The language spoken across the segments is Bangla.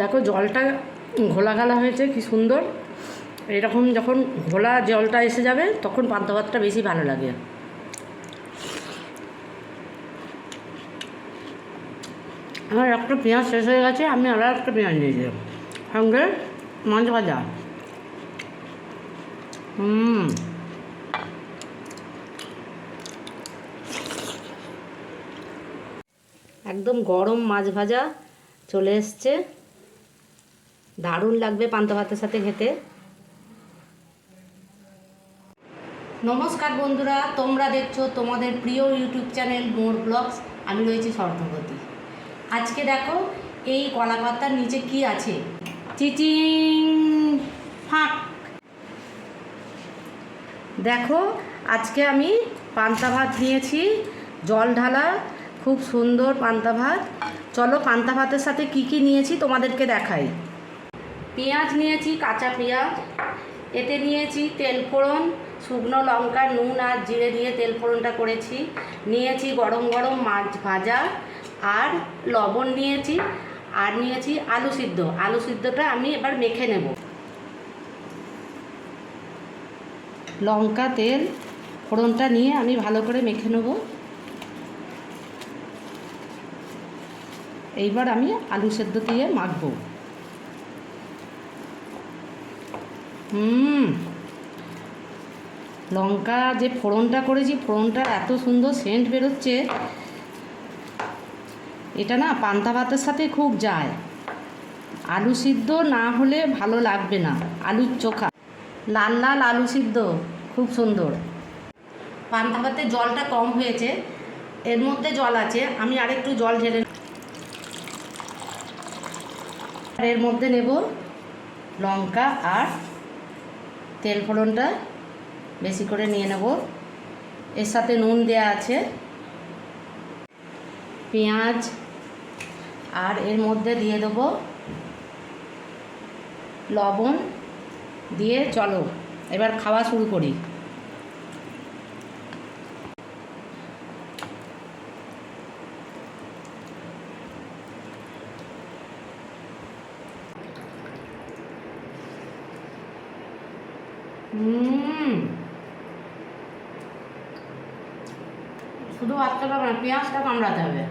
দেখো জলটা ঘোলা ঘালা হয়েছে, কি সুন্দর। এরকম যখন ঘোলা জলটা এসে যাবে, তখন পান্তা ভাতটা বেশি ভালো লাগে। আমার একটা পেঁয়াজ শেষ হয়ে গেছে, আমি আরও একটা পেঁয়াজ নিয়েছিলাম সঙ্গে মাছ ভাজা। হুম। একদম গরম মাছ ভাজা চলে এসছে। দারুণ লাগবে পান্তা ভাতের সাথে খেতে। নমস্কার বন্ধুরা, তোমরা দেখছ তোমাদের প্রিয় ইউটিউব চ্যানেল মোর ব্লগস। আমি রয়েছি স্বর্ণবতী আজকে দেখো এই কলা পাতার নিচে কি আছে? চিচিং! ফাঁক! দেখো, আজকে আমি পান্তা ভাত নিয়েছি, জল ঢালা, খুব সুন্দর পান্তা ভাত। চলো পান্তা ভাতের সাথে কি কি নিয়েছি তোমাদেরকে দেখাই। পেঁয়াজ নিয়েছি, কাঁচা পেঁয়াজ। এতে নিয়েছি তেল ফোড়ন, শুকনো লঙ্কা, নুন আর জিরে দিয়ে তেল ফোড়নটা করেছি। নিয়েছি গরম গরম মাছ ভাজা আর লবণ নিয়েছি আর নিয়েছি আলু সিদ্ধ। আলু সিদ্ধটা আমি এবার মেখে নেব। লঙ্কা, তেল, ফোড়নটা নিয়ে আমি ভালো করে মেখে নেব। এইবার আমি আলু সেদ্ধ দিয়ে মাখবো। হুম। লঙ্কা যে ফোড়নটা করেছি, ফোড়নটা এত সুন্দর সেন্ট বেরোচ্ছে। এটা না পান্তা ভাতের সাথে খুব যায়। আলু সিদ্ধ না হলে ভালো লাগবে না। আলুর চোখা। লাল লাল আলু সিদ্ধ, খুব সুন্দর। পান্তা ভাতে জলটা কম হয়েছে। এর মধ্যে জল আছে, আমি আরেকটু জল ঢেলে এর মধ্যে নেব লঙ্কা আর তেল ফোড়নটা বেশি করে নিয়ে নেব। এর সাথে নুন দেয়া আছে, পেঁয়াজ, আর এর মধ্যে দিয়ে দেবো লবণ দিয়ে চলো। এবার খাওয়া শুরু করি। শুধু ভাতটা খাবে না, পেঁয়াজটা কামড়াতে হবে।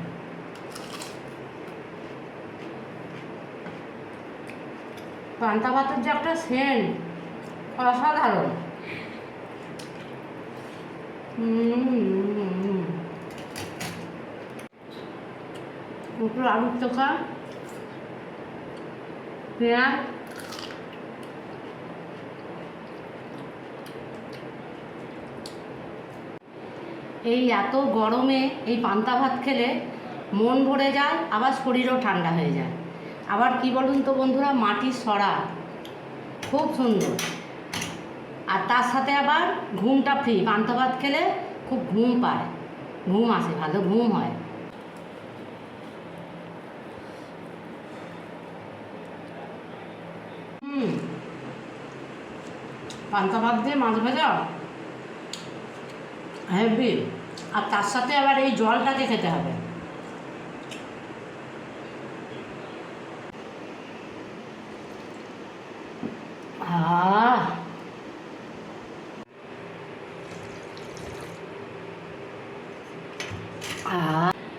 পান্তা ভাতের যে একটা সেন্ট, অসাধারণ। একটু আলুর চোখা, পেঁয়াজ এই এত গরমে এই পান্তা ভাত খেলে মন ভরে যায়, আবার শরীরও ঠান্ডা হয়ে যায়। আবার কি বলুন তো বন্ধুরা, মাটির সরা খুব সুন্দর। আর তার সাথে আবার ঘুমটা ফ্রি পান্তা ভাত খেলে খুব ঘুম পায়। ঘুম আসে, ভালো ঘুম হয়। হুম। পান্তা ভাত দিয়ে মাছ ভাজা? হেভি আর তার সাথে আবার এই জলটাকে খেতে হবে।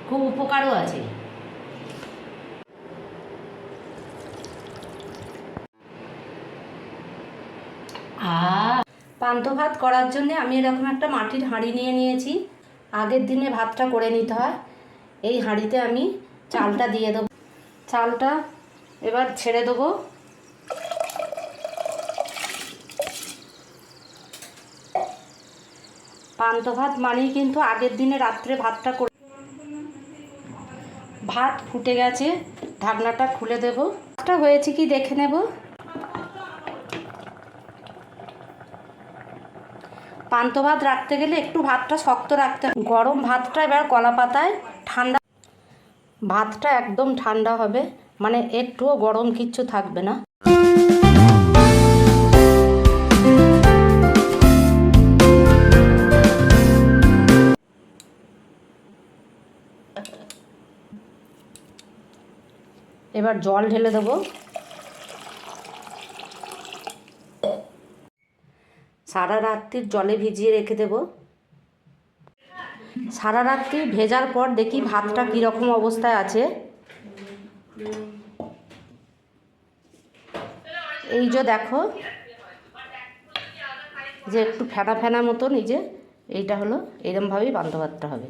খুব উপকারও আছে। পান্ত ভাত করার জন্য আমি এরকম একটা মাটির হাঁড়ি নিয়ে নিয়েছি। আগের দিনে ভাতটা করে নিতে হয়। এই হাঁড়িতে আমি চালটা দিয়ে দেবো। চালটা এবার ছেড়ে দেবো। পান্ত ভাত মানেই কিন্তু আগের দিনে রাত্রে ভাতটা করে ভাত ফুটে গেছে, ঢাকনাটা খুলে দেবো। ভাতটা হয়েছে কি দেখে নেব? পান্ত ভাত রাখতে গেলে একটু ভাতটা শক্ত রাখতে হবে। গরম ভাতটা এবার কলা পাতায় ঠান্ডা ভাতটা একদম ঠান্ডা হবে। মানে একটুও গরম কিচ্ছু থাকবে না। এবার জল ঢেলে দেবো। সারা রাত্রির জলে ভিজিয়ে রেখে দেব। সারা রাত্রি ভেজার পর দেখি ভাতটা কীরকম অবস্থায় আছে। এই যে দেখো, যে একটু ফেনা ফেনা মতন, এই যে এইটা হলো এরমভাবেই বান্ধবাতটা হবে।